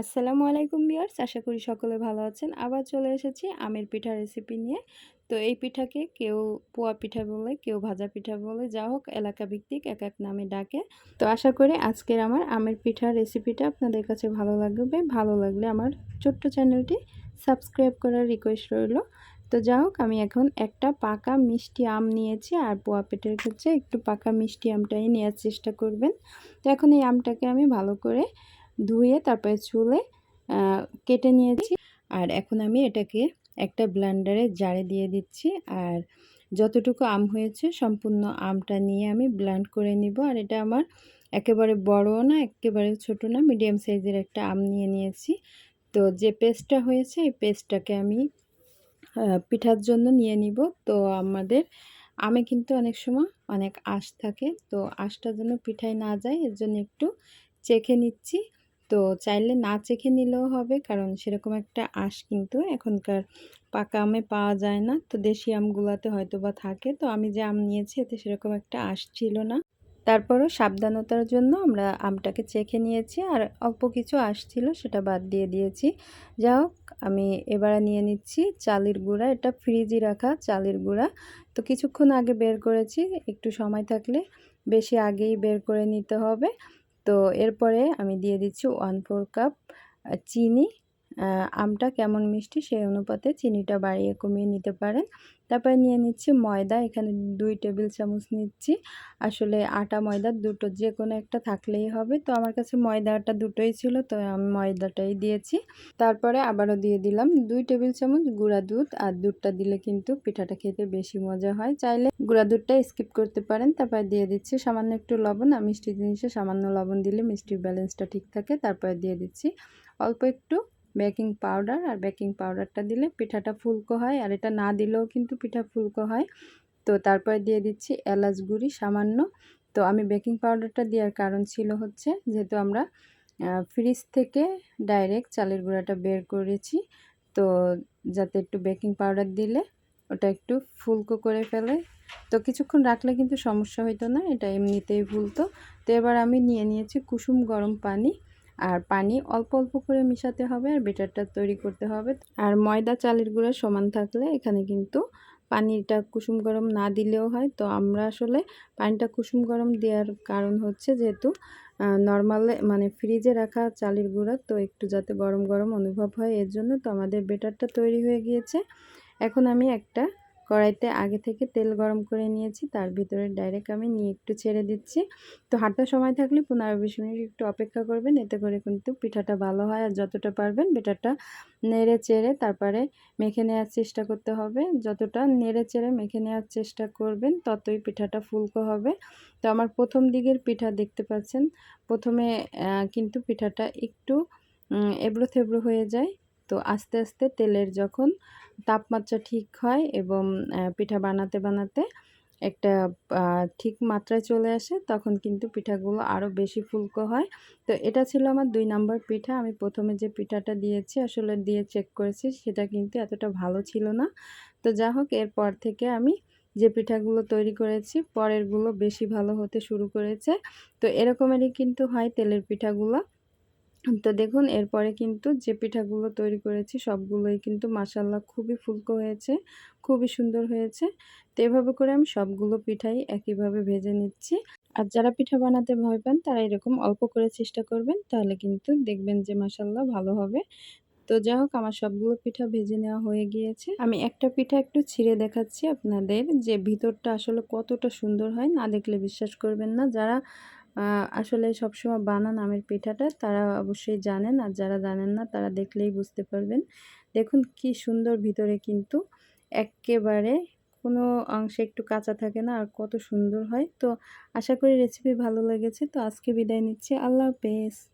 আসসালামু আলাইকুম বিয়ার্স আশা করি সকলে ভালো আছেন। আবার চলে এসেছি আমের পিঠা রেসিপি নিয়ে। তো এই পিঠাকে কেউ পোয়া পিঠা বলে, কেউ ভাজা পিঠা বলে, যা হোক এলাকা ভিত্তিক এক এক নামে ডাকে। তো আশা করি আজকের আমার আমের পিঠা রেসিপিটা আপনাদের কাছে ভালো লাগবে। ভালো লাগলে আমার ছোট্ট চ্যানেলটি সাবস্ক্রাইব করার রিকোয়েস্ট রইল। তো যা হোক, আমি এখন একটা পাকা মিষ্টি আম নিয়েছি আর পোয়া পিঠার ক্ষেত্রে একটু পাকা মিষ্টি আমটাই নেওয়ার চেষ্টা করবেন। তো এখন এই আমটাকে আমি ভালো করে ধুয়ে তারপরে চুলে কেটে নিয়েছি। আর এখন আমি এটাকে একটা ব্লান্ডারে জারে দিয়ে দিচ্ছি। আর যতটুকু আম হয়েছে, সম্পূর্ণ আমটা নিয়ে আমি ব্লান্ড করে নিব। আর এটা আমার একেবারে বড়ও না, একেবারে ছোট না মিডিয়াম সাইজের একটা আম নিয়ে নিয়েছি। তো যে পেস্টটা হয়েছে, এই পেস্টটাকে আমি পিঠার জন্য নিয়ে নিব। তো আমাদের আমে কিন্তু অনেক সময় অনেক আঁশ থাকে। তো আশটা যেন পিঠায় না যায়, এর জন্য একটু চেখে নিচ্ছি। তো চাইলে না চেখে নিলেও হবে। কারণ সেরকম একটা আঁশ কিন্তু এখনকার পাকা আমে পাওয়া যায় না। তো দেশি আমগুলোতে হয়তো বা থাকে। তো আমি যে আম নিয়েছি, এতে সেরকম একটা আঁশ ছিল না। তারপরও সাবধানতার জন্য আমরা আমটাকে চেখে নিয়েছি। আর অল্প কিছু আসছিল সেটা বাদ দিয়ে দিয়েছি। যা হোক, আমি এবারে নিয়ে নিচ্ছি চালের গুঁড়া। এটা ফ্রিজে রাখা চালের গুঁড়া। তো কিছুক্ষণ আগে বের করেছি। একটু সময় থাকলে বেশি আগেই বের করে নিতে হবে। তো এরপরে আমি দিয়ে দিচ্ছি ওয়ান ফোর কাপ চিনি আমটা কেমন মিষ্টি সেই অনুপাতে চিনিটা বাড়িয়ে কমিয়ে নিতে পারেন। তারপরে নিয়ে নিচ্ছি ময়দা, এখানে দুই টেবিল চামচ নিচ্ছি। আসলে আটা, ময়দা দুটো যে কোনো একটা থাকলেই হবে। তো আমার কাছে ময়দাটা দুটোই ছিল, তো আমি ময়দাটাই দিয়েছি। তারপরে আবারও দিয়ে দিলাম দুই টেবিল চামচ গুঁড়া দুধ। আর দুধটা দিলে কিন্তু পিঠাটা খেতে বেশি মজা হয়। চাইলে গুঁড়া দুধটা স্কিপ করতে পারেন। তারপরে দিয়ে দিচ্ছি সামান্য একটু লবণ। আর মিষ্টি জিনিসে সামান্য লবণ দিলে মিষ্টির ব্যালেন্সটা ঠিক থাকে। তারপরে দিয়ে দিচ্ছি অল্প একটু বেকিং পাউডার আর বেকিং পাউডারটা দিলে পিঠাটা ফুলকো হয় আর এটা না দিলেও কিন্তু পিঠা ফুলকো হয়। তো তারপরে দিয়ে দিচ্ছি এলাচ গুঁড়ি সামান্য। তো আমি বেকিং পাউডারটা দেওয়ার কারণ ছিল হচ্ছে যেহেতু আমরা ফ্রিজ থেকে ডাইরেক্ট চালের গুঁড়াটা বের করেছি। তো যাতে একটু বেকিং পাউডার দিলে ওটা একটু ফুলকো করে ফেলে। তো কিছুক্ষণ রাখলে কিন্তু সমস্যা হইতো না, এটা এমনিতেই ভুলতো তো এবার আমি নিয়ে নিয়েছি কুসুম গরম পানি। আর পানি অল্প অল্প করে মিশাতে হবে আর বেটারটা তৈরি করতে হবে। আর ময়দা চালের গুঁড়া সমান থাকলে এখানে কিন্তু পানিটা কুসুম গরম না দিলেও হয়। তো আমরা আসলে পানিটা কুসুম গরম দেওয়ার কারণ হচ্ছে যেহেতু নর্মালে মানে ফ্রিজে রাখা চালের গুঁড়া তো একটু যাতে গরম গরম অনুভব হয় এর জন্য তো আমাদের বেটারটা তৈরি হয়ে গিয়েছে। এখন আমি একটা কড়াইতে আগে থেকে তেল গরম করে নিয়েছি, তার ভিতরে ডাইরেক্ট আমি নিয়ে একটু ছেড়ে দিচ্ছি। তো হাঁটার সময় থাকলে পনেরো বিশ মিনিট একটু অপেক্ষা করবেন, এতে করে কিন্তু পিঠাটা ভালো হয় আর যতটা পারবেন বেটারটা নেড়ে চেড়ে তারপরে মেখে নেওয়ার চেষ্টা করতে হবে। যতটা নেড়ে চেড়ে মেখে নেওয়ার চেষ্টা করবেন, ততই পিঠাটা ফুলকো হবে। তো আমার প্রথম দিকের পিঠা দেখতে পাচ্ছেন, প্রথমে কিন্তু পিঠাটা একটু এবড়ো থেবড়ো হয়ে যায়। তো আস্তে আস্তে তেলের যখন তাপমাত্রা ঠিক হয় এবং পিঠা বানাতে বানাতে একটা ঠিক মাত্রায় চলে আসে, তখন কিন্তু পিঠাগুলো আরও বেশি ফুলকো হয়। তো এটা ছিল আমার দুই নাম্বার পিঠা। আমি প্রথমে যে পিঠাটা দিয়েছি, আসলে দিয়ে চেক করেছি, সেটা কিন্তু এতটা ভালো ছিল না। তো যা হোক এরপর থেকে আমি যে পিঠাগুলো তৈরি করেছি, পরেরগুলো বেশি ভালো হতে শুরু করেছে। তো এরকমেরই কিন্তু হয় তেলের পিঠাগুলো। তো দেখুন, এরপরে কিন্তু যে পিঠাগুলো তৈরি করেছি, সবগুলোই কিন্তু মাসাল্লাহ খুবই ফুলকো হয়েছে, খুবই সুন্দর হয়েছে। তো এভাবে করে আমি সবগুলো পিঠাই একইভাবে ভেজে নিচ্ছি। আর যারা পিঠা বানাতে ভয় পান, তারা এরকম অল্প করে চেষ্টা করবেন, তাহলে কিন্তু দেখবেন যে মাসাল্লাহ ভালো হবে। তো যাই হোক, আমার সবগুলো পিঠা ভেজে নেওয়া হয়ে গিয়েছে। আমি একটা পিঠা একটু ছিঁড়ে দেখাচ্ছি আপনাদের যে ভিতরটা আসলে কতটা সুন্দর হয়, না দেখলে বিশ্বাস করবেন না। যারা আসলে সবসময় বানান আমের পিঠাটা, তারা অবশ্যই জানেন। আর যারা জানেন না, তারা দেখলেই বুঝতে পারবেন। দেখুন কি সুন্দর ভিতরে কিন্তু একেবারে কোনো অংশে একটু কাঁচা থাকে না, আর কত সুন্দর হয়। তো আশা করি রেসিপি ভালো লেগেছে। তো আজকে বিদায় নিচ্ছি। আল্লাহ হাফেজ।